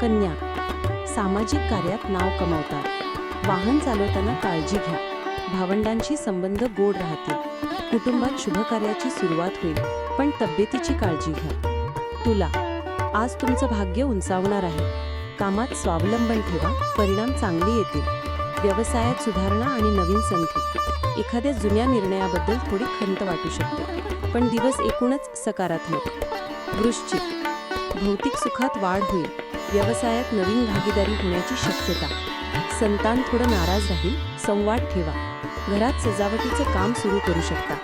कन्या. सामाजिक कार्यात नाव कमावतात. वाहन चालवताना काळजी घ्या. भावंडांशी संबंध गोड राहतील. कुटुंबात शुभकार्याची सुरुवात होईल पण तब्येतीची काळजी घ्या. तुला. आज तुमचं भाग्य उंचावणार आहे. कामात स्वावलंबन ठेवा परिणाम चांगले येतील. व्यवसायात सुधारणा आणि नवीन संधी. एखाद्या जुन्या निर्णयाबद्दल थोडी खंत वाटू शकते पण दिवस एकूणच सकारात्मक. वृश्चिक. भौतिक सुखात वाढ होईल. व्यवसायात नवीन भागीदारी होण्याची शक्यता. संतान थोडं नाराज राहील संवाद ठेवा. घरात सजावटीचं काम सुरू करू शकता.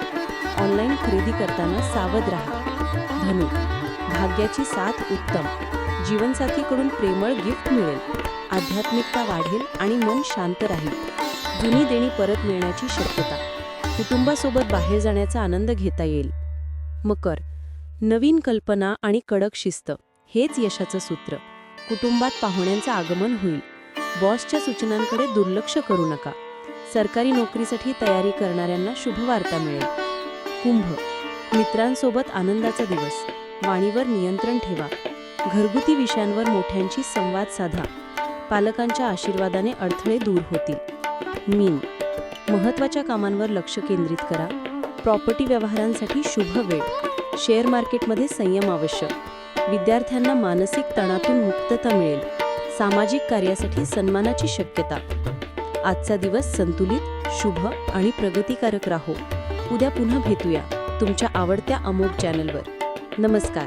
ऑनलाईन खरेदी करताना सावध राहा. धनु भाग्याची साथ उत्तम. जीवनसाथीकडून प्रेमळ गिफ्ट मिळेल. आध्यात्मिकता वाढेल आणि मन शांत राहील. जुनी देणी परत मिळण्याची शक्यता. कुटुंबासोबत बाहेर जाण्याचा आनंद घेता येईल. मकर नवीन कल्पना आणि कडक शिस्त हेच यशाचं सूत्र. कुटुंबात पाहुण्यांचं आगमन होईल. बॉसच्या सूचनांकडे दुर्लक्ष करू नका. सरकारी नोकरीसाठी तयारी करणाऱ्यांना शुभवार्ता मिळेल. कुंभ. मित्रांसोबत आनंदाचा दिवस. वाणीवर नियंत्रण ठेवा. घरगुती विषयांवर मोठ्यांशी संवाद साधा. पालकांच्या आशीर्वादाने अडथळे दूर होतील. मीन. महत्त्वाच्या कामांवर लक्ष केंद्रित करा. प्रॉपर्टी व्यवहारांसाठी शुभ वेळ. शेअर मार्केटमध्ये संयम आवश्यक. विद्यार्थ्यांना मानसिक तणातून मुक्तता मिळेल. सामाजिक कार्यासाठी सन्मानाची शक्यता. आजचा दिवस संतुलित शुभ आणि प्रगतिकारक राहो. उद्या पुन्हा भेटूया तुमच्या आवडत्या अमोक चॅनलवर. नमस्कार.